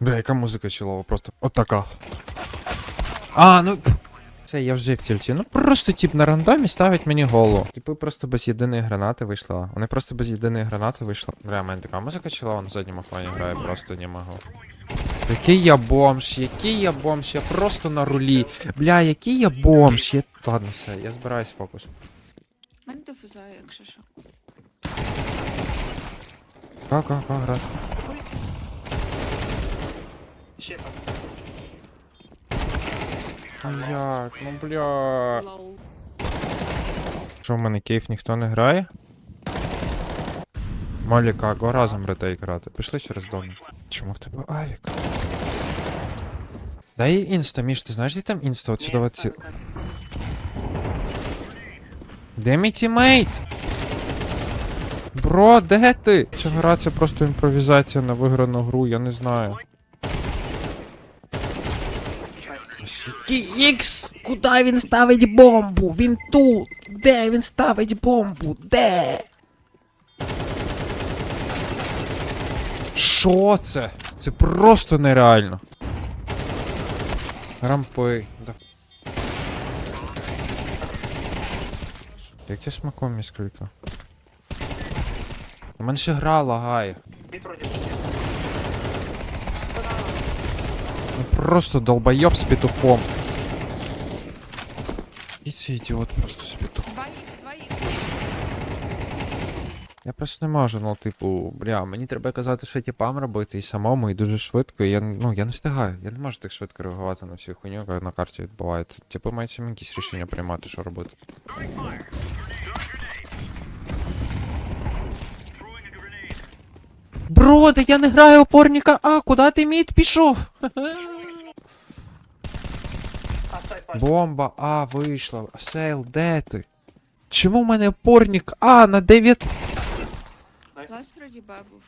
Бля, яка музика чолова, просто от така. А, ну. Це я вже в тільті. Ну просто тип на рандомі ставить мені голову. Типу просто без єдиної гранати вийшла. Вони просто без єдиної гранати вийшла. Бля, мене така музика чолова на задньому фоні грає, просто не можу. Який я бомж, який я бомж, я просто на рулі. Бля, який я бомж. Я... Ладно, все, я збираюсь фокус. Мене дофузає, якщо що. Ка, ка, ка, грати. Ще там. Ну як, ну бля. Що в мене кейф ніхто не грає? Моліка, го разом ретейк грати. Пішли через дом. Чому в тебе авік? Дай їй інста, Міш, ти знаєш, де там інста? От сюди от ці... Де мій тімейт? Бро, де ти? Ця гра це просто імпровізація на виграну гру, я не знаю. Який Ікс? Куди він ставить бомбу? Він тут. Де він ставить бомбу? Де? Що це? Це просто нереально. Рампи. Да. Як я смаком міскрито? У мене ще гра лагає. Мід вроді. Ну просто долбойоб з петухом. Цей ідіот просто з петухом. 2х, 2х. Я просто не можу, ну, типу, бля, мені треба казати, що тіпам робити і самому, і дуже швидко. І я, ну, я не встигаю. Я не можу так швидко реагувати на всю хуйню, яка на карті відбувається. Типу, мають самі якісь рішення приймати, що робити. Бро, да я не граю опорника, а куди ти мід пішов? Бомба А вийшла. Сейл, де ти? Чому в мене опорник А на 9? Найс. Ласт вроді Б був.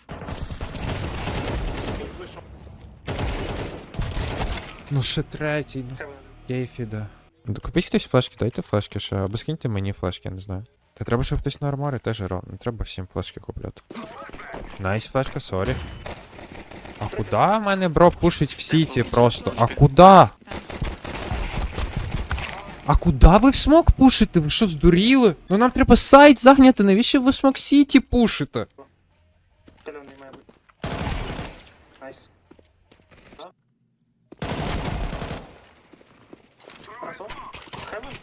Ну ще третій, ну Хевен. кейфі, да. Купіть хтось флешки, дайте флешки ще, або скиньте мені флешки, я не знаю. Та треба, щоб хтось на арморі теж грав, не треба всім флешки купляти. Найс флешка, сорі. А куди в мене бро пушить в сіті просто? А куди? Там. А куди ви в смок пушите? Ви що здуріли? Ну нам треба сайт загняти, навіщо ви в смок сіті пушите? Зелений має бути. Найс. А? Красо. Хевен.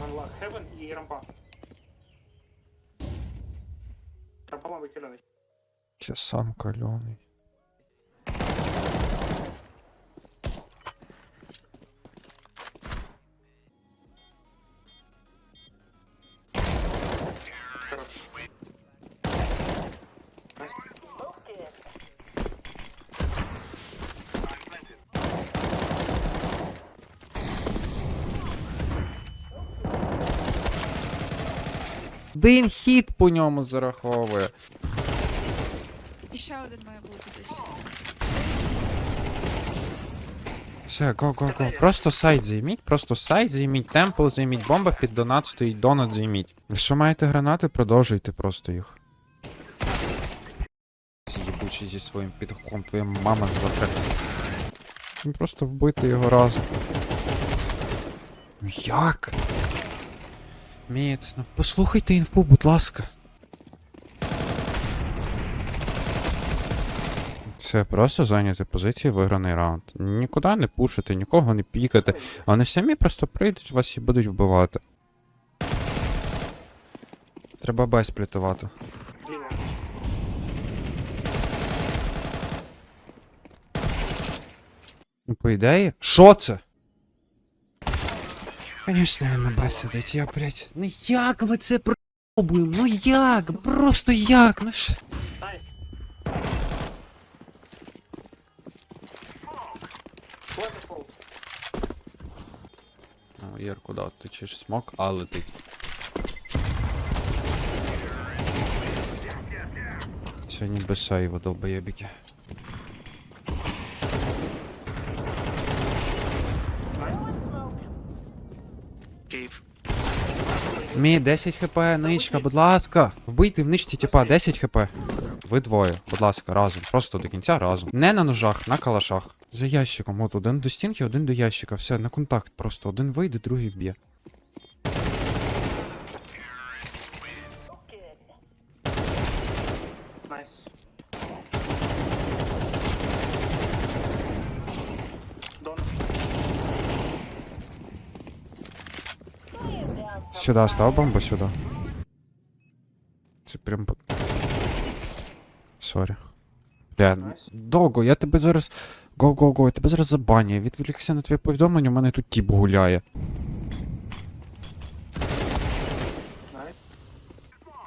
Манлак. Хевен і рампа. Рампа, мабуть, зелений. Я сам кальоний. Один хіт по ньому зараховує. І ще один має бути десь. Все, го, го, го. Просто сайт займіть, просто сайт займіть, темпл займіть, бомба під донат стоїть, донат займіть. Якщо маєте гранати, продовжуйте просто їх. Їбучий зі своїм підхом, твоя мама. Ну, Просто вбити його разом. Як? Мід, ну послухайте інфу, будь ласка. Все, просто зайняти позиції, виграний раунд. Нікуди не пушити, нікого не пікати. А вони самі просто прийдуть вас і будуть вбивати. Треба Б сплітувати. Ну, по ідеї. Що це? Конечно, він на Б сидить, я, блядь. Ну як ви це пробуємо? Ну як? Просто як? Ну ж. Найс. Waterfall. Ну, Єр, куди ти чиш смок, а летить. Сьогодні без сейву, долбоєбіки. Мі, 10 хп, ничка, будь ласка. Вбийте в ничці, типа, 10 хп. ви двоє, будь ласка, разом. Просто до кінця разом. Не на ножах, на калашах. За ящиком. От один до стінки, один до ящика. Все, на контакт. Просто один вийде, другий вб'є. Nice. Сюди став бомбу сюди. Це прям. Сорі. Бля, Найс. Я тебе зараз. Го-го-го, я тебе зараз забаню. Відволікся на твоє повідомлення, у мене тут тіп гуляє.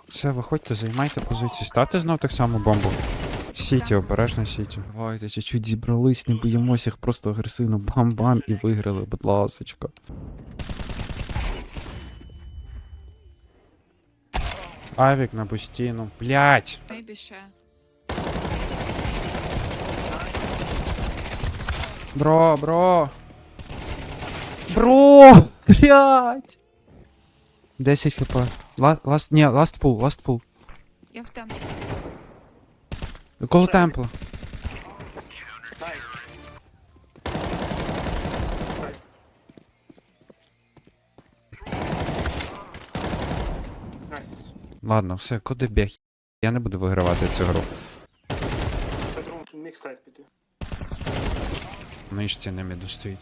Все, виходьте, займайте позиції. Ставте знов так само бомбу. Сіті, обережно сіті. Давайте чуть-чуть зібрались, не боїмося їх просто агресивно бам-бам і виграли, будь ласочка. Авік на бустіну. Блять! Maybe share. Бро, бро. Бро! Блять! 10 хп. Ла- Ласт, ні, ласт фул, ласт фул. Я в темпі. Коло темпла. Ладно, все, куди біг. Я не буду вигравати цю гру. Mix side піти. Нижці не міду стоїть.